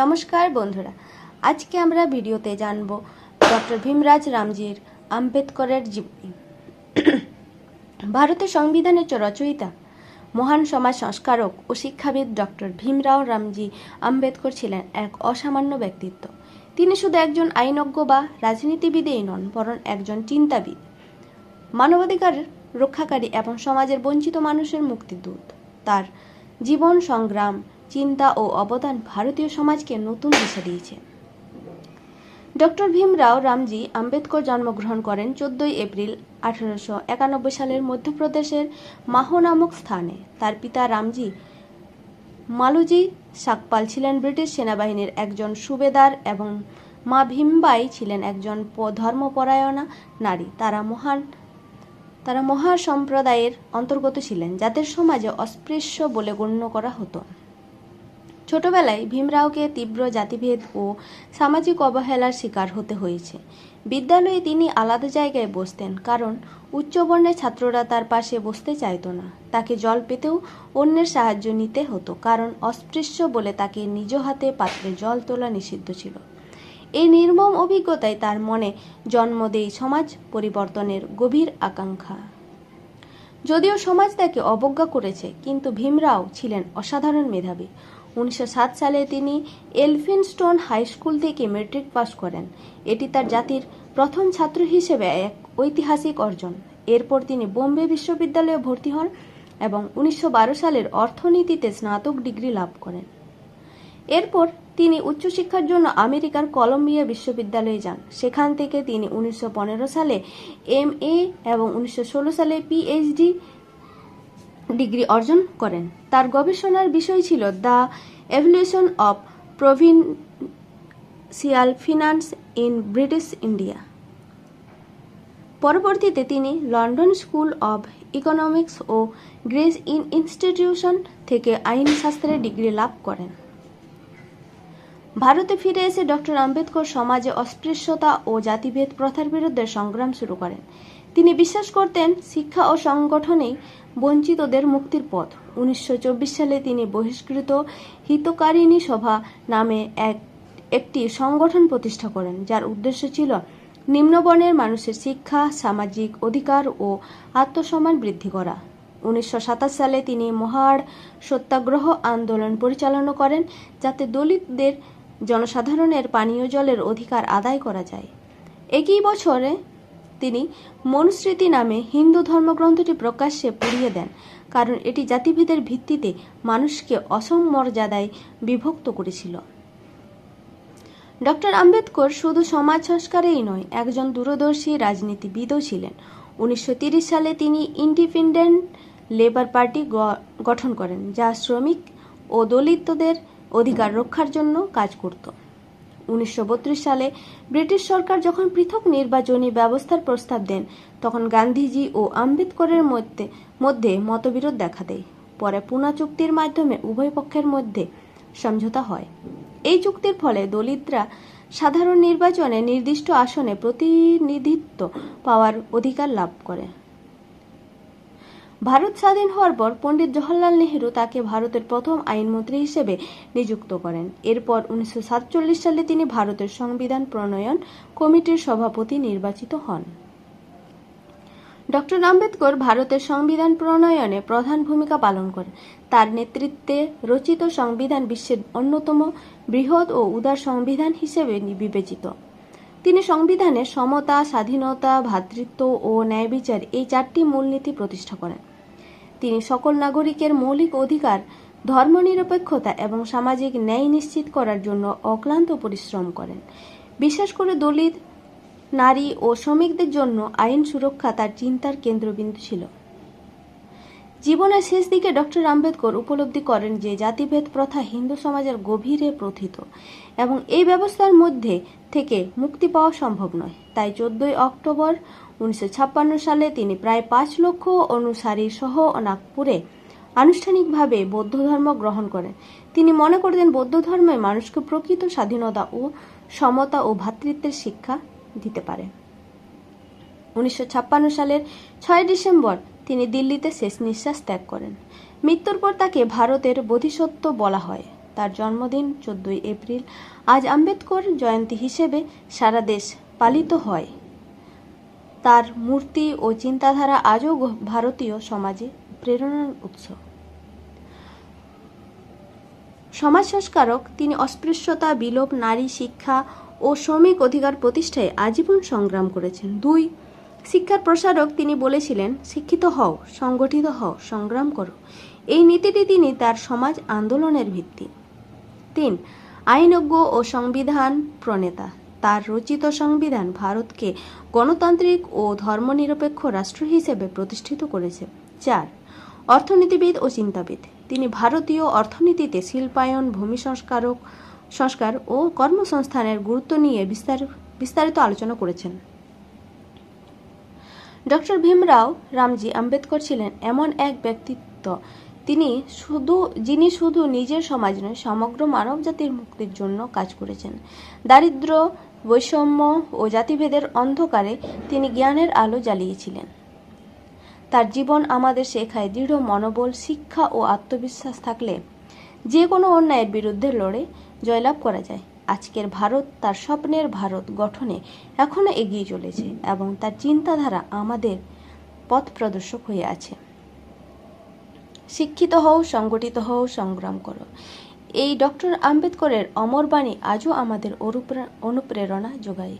নমস্কার বন্ধুরা, আজকে আমরা ভিডিওতে জানব ডক্টর ভীমরাজ রামজির আম্বেদকরের জীবনী। ভারতের সংবিধানের রচয়িতা মহান সমাজ সংস্কারক ও শিক্ষাবিদ ডক্টর ভীমরাও রামজি আম্বেদকর ছিলেন এক অসামান্য ব্যক্তিত্ব। তিনি শুধু একজন আইনজ্ঞ বা রাজনীতিবিদেই নন, বরং একজন চিন্তাবিদ, মানবাধিকার রক্ষাকারী এবং সমাজের বঞ্চিত মানুষের মুক্তিদূত। তার জীবন সংগ্রাম চিন্তা ও অবদান ভারতীয় সমাজকে নতুন দিশা দিয়েছে। ডক্টর ভীমরাও রামজি আম্বেদকর জন্মগ্রহণ করেন চোদ্দই এপ্রিল আঠারোশো একানব্বই সালের মধ্যপ্রদেশের মাহো নামক স্থানে। তার পিতা রামজি মালুজি সাকপাল ছিলেন ব্রিটিশ সেনাবাহিনীর একজন সুবেদার এবং মা ভীমবাই ছিলেন একজন ধর্মপরায়ণা নারী। তারা মহান, তারা মহা সম্প্রদায়ের অন্তর্গত ছিলেন, যাদের সমাজে অস্পৃশ্য বলে গণ্য করা হতো। ছোটবেলায় ভীমরাওকে তীব্র জাতিভেদ ও সামাজিক অবহেলার শিকার হতে হয়েছে। বিদ্যালয়ে তিনি আলাদা জায়গায় বসতেন, কারণ উচ্চবর্ণের ছাত্ররা তার পাশে বসতে চাইতো না। তাকে জল পেতেও অন্যের সাহায্য নিতে হতো, কারণ অস্পৃশ্য বলে তাকে নিজ হাতে পাত্রে জল তোলা নিষিদ্ধ ছিল। এই নির্মম অভিজ্ঞতায় তার মনে জন্ম দেয় সমাজ পরিবর্তনের গভীর আকাঙ্ক্ষা। যদিও সমাজ তাকে অবজ্ঞা করেছে, কিন্তু ভীমরাও ছিলেন অসাধারণ মেধাবী। উনিশশো সাত সালে তিনি এলফিনস্টোন হাই স্কুল থেকে মেট্রিক পাস করেন। এটি তার জাতির প্রথম ছাত্র হিসেবে এক ঐতিহাসিক অর্জন। এরপর তিনি বোম্বে বিশ্ববিদ্যালয়ে ভর্তি হন এবং উনিশশো বারো সালের অর্থনীতিতে স্নাতক ডিগ্রি লাভ করেন। এরপর তিনি উচ্চশিক্ষার জন্য আমেরিকার কলম্বিয়া বিশ্ববিদ্যালয়ে যান। সেখান থেকে তিনি উনিশশো পনেরো সালে এম এ এবং উনিশশো ষোলো সালে পিএইচডি ডিগ্রি অর্জন করেন। তার গবেষণার বিষয় ছিল the evolution of provincial finance in British India. পরবর্তীতে তিনি লন্ডন স্কুল অব ইকোনমিক্স ও গ্রেস ইন ইনস্টিটিউশন থেকে আইনশাস্ত্রে ডিগ্রি লাভ করেন। ভারতে ফিরে এসে ডক্টর আম্বেদকর সমাজে অস্পৃশ্যতা ও জাতিভেদ প্রথার বিরুদ্ধে সংগ্রাম শুরু করেন। তিনি বিশ্বাস করতেন শিক্ষা ও সংগঠনেই বঞ্চিতদের মুক্তির পথ। উনিশশো চব্বিশ সালে তিনি বহিষ্কৃত হিতকারিণী সভা নামে এক, একটি সংগঠন প্রতিষ্ঠা করেন, যার উদ্দেশ্য ছিল নিম্নবর্ণের মানুষের শিক্ষা, সামাজিক অধিকার ও আত্মসম্মান বৃদ্ধি করা। উনিশশো সাতাশ সালে তিনি মহাড় সত্যাগ্রহ আন্দোলন পরিচালনা করেন, যাতে দলিতদের জনসাধারণের পানীয় জলের অধিকার আদায় করা যায়। একই বছরে তিনি মনুস্মৃতি নামে হিন্দু ধর্মগ্রন্থটি প্রকাশ্যে পুড়িয়ে দেন, কারণ এটি জাতিভেদের ভিত্তিতে মানুষকে অসম মর্যাদায় বিভক্ত করেছিল। ডক্টর আম্বেদকর শুধু সমাজ সংস্কারেই নয়, একজন দূরদর্শী রাজনীতিবিদও ছিলেন। উনিশশো সালে তিনি ইন্ডিপেন্ডেন্ট লেবার পার্টি গঠন করেন, যা শ্রমিক ও দলিতদের অধিকার রক্ষার জন্য কাজ করত। উনিশশো সালে ব্রিটিশ সরকার যখন পৃথক নির্বাচনী ব্যবস্থার প্রস্তাব দেন, তখন গান্ধীজি ও আম্বেদকরের মধ্যে মধ্যে মতবিরোধ দেখা দেয়। পরে পুনা চুক্তির মাধ্যমে উভয় পক্ষের মধ্যে সমঝোতা হয়। এই চুক্তির ফলে দলিতরা সাধারণ নির্বাচনে নির্দিষ্ট আসনে প্রতিনিধিত্ব পাওয়ার অধিকার লাভ করে। ভারত স্বাধীন হওয়ার পর পণ্ডিত জওহরলাল নেহেরু তাকে ভারতের প্রথম আইনমন্ত্রী হিসেবে নিযুক্ত করেন। এরপর উনিশশো সাতচল্লিশ সালে তিনি ভারতের সংবিধান প্রণয়ন কমিটির সভাপতি নির্বাচিত হন। ডক্টর আম্বেদকর ভারতের সংবিধান প্রণয়নে প্রধান ভূমিকা পালন করেন। তার নেতৃত্বে রচিত সংবিধান বিশ্বের অন্যতম বৃহৎ ও উদার সংবিধান হিসেবে বিবেচিত। তিনি সংবিধানে সমতা, স্বাধীনতা, ভ্রাতৃত্ব ও ন্যায় বিচার এই চারটি মূলনীতি প্রতিষ্ঠা করেন। তিনি সকল নাগরিকের মৌলিক অধিকার, ধর্মনিরপেক্ষতা এবং সামাজিক ন্যায় নিশ্চিত করার জন্য অক্লান্ত পরিশ্রম করেন। বিশেষ করে দলিত, নারী ও শ্রমিকদের জন্য আইন সুরক্ষা তার চিন্তার কেন্দ্রবিন্দু ছিল। জীবনের শেষ দিকে ডক্টর আম্বেদকর উপলব্ধি করেন যে জাতিভেদ প্রথা হিন্দু সমাজের গভীরে প্রথিত এবং এই ব্যবস্থার মধ্যে থেকে মুক্তি পাওয়া সম্ভব নয়। তাই চোদ্দই অক্টোবর উনিশশো ছাপ্পান্ন সালে তিনি প্রায় পাঁচ লক্ষ অনুসারী সহ নাগপুরে আনুষ্ঠানিকভাবে বৌদ্ধ ধর্ম গ্রহণ করেন। তিনি মনে করতেন বৌদ্ধ ধর্মে মানুষকে প্রকৃত স্বাধীনতা ও সমতা ও ভ্রাতৃত্বের শিক্ষা দিতে পারে। উনিশশো ছাপ্পান্ন সালের ছয় ডিসেম্বর তিনি দিল্লিতে শেষ নিঃশ্বাস ত্যাগ করেন। মৃত্যুর পর তাকে ভারতের বোধিসত্ত্ব বলা হয়। তার জন্মদিন চোদ্দই এপ্রিল। আজ আম্বেদকর জয়ন্তী হিসেবে সারা দেশ পালিত হয়। তার মূর্তি ও চিন্তাধারা আজও ভারতীয় সমাজে প্রেরণার উৎস। সমাজ সংস্কারক তিনি অস্পৃশ্যতা, বিলোপ, নারী শিক্ষা ও শ্রমিক অধিকার প্রতিষ্ঠায় আজীবন সংগ্রাম করেছেন। দুই শিক্ষার প্রসারক তিনি বলেছিলেন, শিক্ষিত হও, সংগঠিত হও, সংগ্রাম করো। এই নীতিটি তিনি তার সমাজ আন্দোলনের ভিত্তি। তিন, আইনজ্ঞ ও সংবিধান প্রণেতা। তার রচিত সংবিধান ভারতকে গণতান্ত্রিক ও ধর্মনিরপেক্ষ রাষ্ট্র হিসেবে প্রতিষ্ঠিত করেছে। চার, অর্থনীতিবিদ ও চিন্তাবিদ। তিনি ভারতীয় অর্থনীতিতে শিল্পায়ন, ভূমি সংস্কারক, সংস্কার ও কর্মসংস্থানের গুরুত্ব নিয়ে বিস্তার, বিস্তারিত আলোচনা করেছেন। ডক্টর ভীমরাও রামজি আম্বেদকর ছিলেন এমন এক ব্যক্তিত্ব। তিনি শুধু, যিনি শুধু নিজের সমাজ নয়, সমগ্র মানব জাতির মুক্তির জন্য কাজ করেছেন। দারিদ্র, বৈষম্য ও জাতিভেদের অন্ধকারে তিনি জ্ঞানের আলো জ্বালিয়েছিলেন। তার জীবন আমাদের শেখায় দৃঢ় মনোবল, শিক্ষা ও আত্মবিশ্বাস থাকলে যে কোনো অন্যায়ের বিরুদ্ধে লড়ে, জয়লাভ করা যায়। আজকের ভারত তার স্বপ্নের ভারত গঠনে এখনও এগিয়ে চলেছে এবং তার চিন্তাধারা আমাদের পথ প্রদর্শক হয়ে আছে। শিক্ষিত হও, সংগঠিত হও, সংগ্রাম করো। এই ডক্টর আম্বেদকরের অমর বাণী আজও আমাদের অনুপ্রে- অনুপ্রেরণা যোগায়।